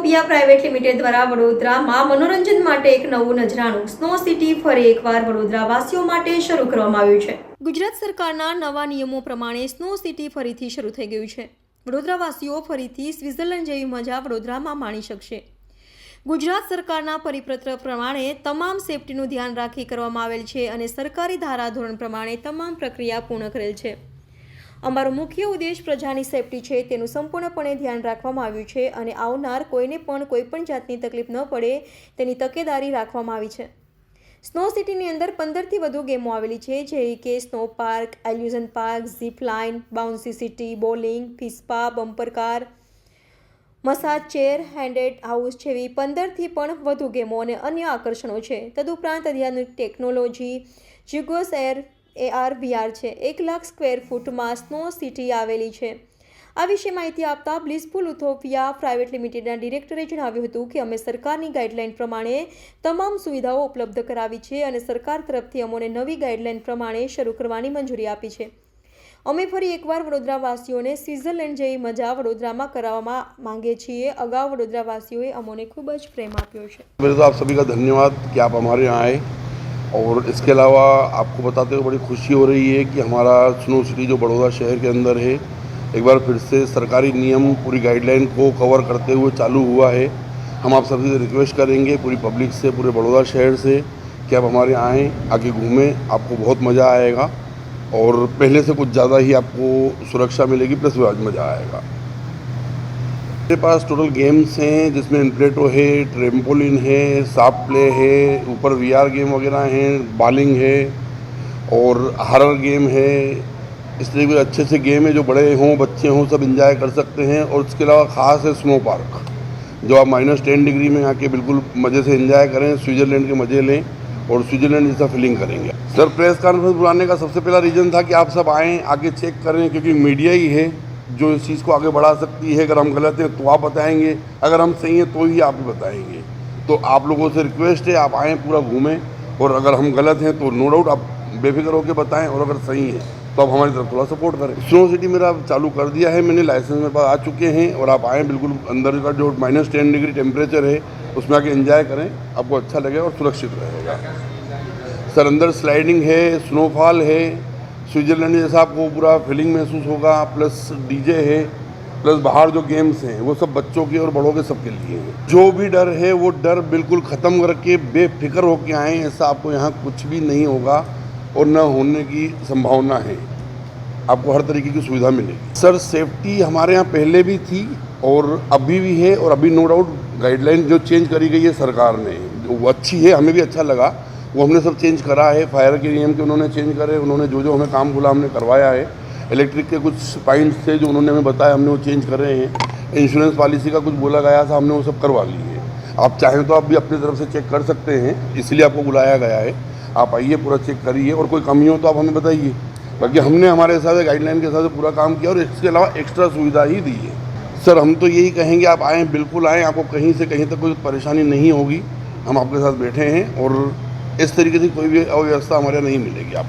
Sofia private limited દ્વારા વડોદરામાં મનોરંજન માટે એક નવું નજરાણું સ્નો સિટી ફરી એકવાર વડોદરા વાસીઓ માટે શરૂ કરવામાં આવ્યું છે. ગુજરાત સરકારના નવા નિયમો પ્રમાણે સ્નો સિટી ફરીથી શરૂ થઈ ગયું છે. વડોદરાવાસીઓ ફરીથી સ્વિટ્ઝરલેન્ડ જેવી મજા વડોદરામાં માણી શકશે. ગુજરાત સરકારના પરિપત્ર પ્રમાણે તમામ સેફટીનું ધ્યાન રાખી કરવામાં આવેલ છે અને સરકારી ધારાધોરણ પ્રમાણે તમામ પ્રક્રિયા પૂર્ણ કરેલ છે. અમારો મુખ્ય ઉદ્દેશ પ્રજાની સેફટી છે, તેનું સંપૂર્ણપણે ધ્યાન રાખવામાં આવ્યું છે અને આવનાર કોઈને પણ કોઈપણ જાતની તકલીફ ન પડે તેની તકેદારી રાખવામાં આવી છે. સ્નો સિટીની અંદર પંદરથી વધુ ગેમો આવેલી છે જેવી કે snow park illusion park zip line bouncy city bowling fish spa bumper car massage chair haunted house જેવી પંદરથી પણ વધુ ગેમો અને અન્ય આકર્ષણો છે. તદુપરાંત અત્યારની ટેકનોલોજી જુગોસ એર એઆરવીઆર છે. એક લાખ સ્ક્વેર ફૂટમાં સ્નો સિટી આવેલી છે. આ વિશે માહિતી આપતા બ્લિઝફુલ ઉથોપિયા પ્રાઇવેટ લિમિટેડના ડિરેક્ટરે જણાવ્યું હતું કે અમે સરકારની ગાઈડલાઇન પ્રમાણે તમામ સુવિધાઓ ઉપલબ્ધ કરાવી છે અને સરકાર તરફથી અમોને નવી ગાઈડલાઇન પ્રમાણે શરૂ કરવાની મંજૂરી આપી છે. અમે ફરી એકવાર વડોદરાવાસીઓને સ્વિટ્ઝરલેન્ડ જેવી મજા વડોદરામાં કરાવવામાં માંગીએ છીએ. અગાઉ વડોદરાવાસીઓએ અમોને ખૂબ જ પ્રેમ આપ્યો છે. આપ સભી ધન્યવાદ કે આપ અમારે યહાં આએ और इसके अलावा आपको बताते हुए बड़ी खुशी हो रही है कि हमारा स्नो सिटी जो बड़ौदा शहर के अंदर है, एक बार फिर से सरकारी नियम, पूरी गाइडलाइन को कवर करते हुए चालू हुआ है। हम आप सभी से रिक्वेस्ट करेंगे पूरी पब्लिक से, पूरे बड़ौदा शहर से कि आप हमारे आएँ आके घूमें, आपको बहुत मज़ा आएगा। और पहले से कुछ ज़्यादा ही आपको सुरक्षा मिलेगी प्लस मज़ा आएगा। मेरे पास टोटल गेम्स हैं, जिसमें इनप्लेटो है ट्रेम्पोलिन है साप प्ले है, ऊपर वीआर गेम वगैरह हैं बॉलिंग है, और हरर गेम है। इस तरीके के अच्छे अच्छे गेम है, जो बड़े हों, बच्चे हों, सब इंजॉय कर सकते हैं। और इसके अलावा ख़ास है स्नो पार्क जो आप माइनस टेन डिग्री में आके बिल्कुल मज़े से इंजॉय करें स्विट्ज़रलैंड के मज़े लें, और स्विट्ज़रलैंड जैसा फीलिंग करेंगे। सर प्रेस कॉन्फ्रेंस बुलाने का सबसे पहला रीज़न था कि आप सब आएँ आके चेक करें, क्योंकि मीडिया ही है। जो इस चीज़ को आगे बढ़ा सकती है, अगर हम गलत हैं तो आप बताएँगे। अगर हम सही हैं तो ही आप ही बताएँगे। तो आप लोगों से रिक्वेस्ट है, आप आएँ पूरा घूमें, और अगर हम गलत हैं तो नो डाउट आप बेफिक्र होकर बताएँ, और अगर सही है तो आप हमारी तरफ़ थोड़ा सपोर्ट करें। स्नो सिटी मेरा चालू कर दिया है, मैंने लाइसेंस मेरे पास आ चुके हैं, और आप आएँ बिल्कुल अंदर का जो माइनस टेन डिग्री टेम्परेचर है, उसमें आके एंजॉय करें, आपको अच्छा लगेगा और सुरक्षित रहेगा। सर, अंदर स्लाइडिंग है स्नोफॉल है स्विट्ज़रलैंड जैसा आपको पूरा फीलिंग महसूस होगा प्लस डीजे है प्लस बाहर जो गेम्स हैं, वो सब बच्चों के और बड़ों के सबके लिए हैं। जो भी डर है, वो डर बिल्कुल ख़त्म करके बेफिक्र होके आएँ ऐसा आपको यहाँ कुछ भी नहीं होगा और न होने की संभावना है। आपको हर तरीके की सुविधा मिलेगी। सर सेफ्टी हमारे यहाँ पहले भी थी और अभी भी है और अभी नो डाउट गाइडलाइन जो चेंज करी गई है सरकार ने वो अच्छी है, हमें भी अच्छा लगा। वो हमने सब चेंज करा है। फायर के नियम के उन्होंने चेंज करे, उन्होंने जो जो हमें काम बोला हमने करवाया है। इलेक्ट्रिक के कुछ पॉइंट्स थे जो उन्होंने हमें बताया, हमने वो चेंज कर रहे हैं। इंश्योरेंस पॉलिसी का कुछ बोला गया था, हमने वो सब करवा ली है। आप चाहें तो आप भी अपनी तरफ़ से चेक कर सकते हैं, इसलिए आपको बुलाया गया है। आप आइए, पूरा चेक करिए और कोई कमी हो तो आप हमें बताइए। बाकी हमने हमारे हिसाब से गाइडलाइन के हिसाब से पूरा काम किया और इसके अलावा एक्स्ट्रा सुविधा ही दी है। सर हम तो यही कहेंगे, आप आएँ, बिल्कुल आएँ, आपको कहीं से कहीं तक कोई परेशानी नहीं होगी। हम आपके साथ बैठे हैं और इस तरीके से कोई भी अव्यवस्था हमारे यहाँ नहीं मिलेगी आपको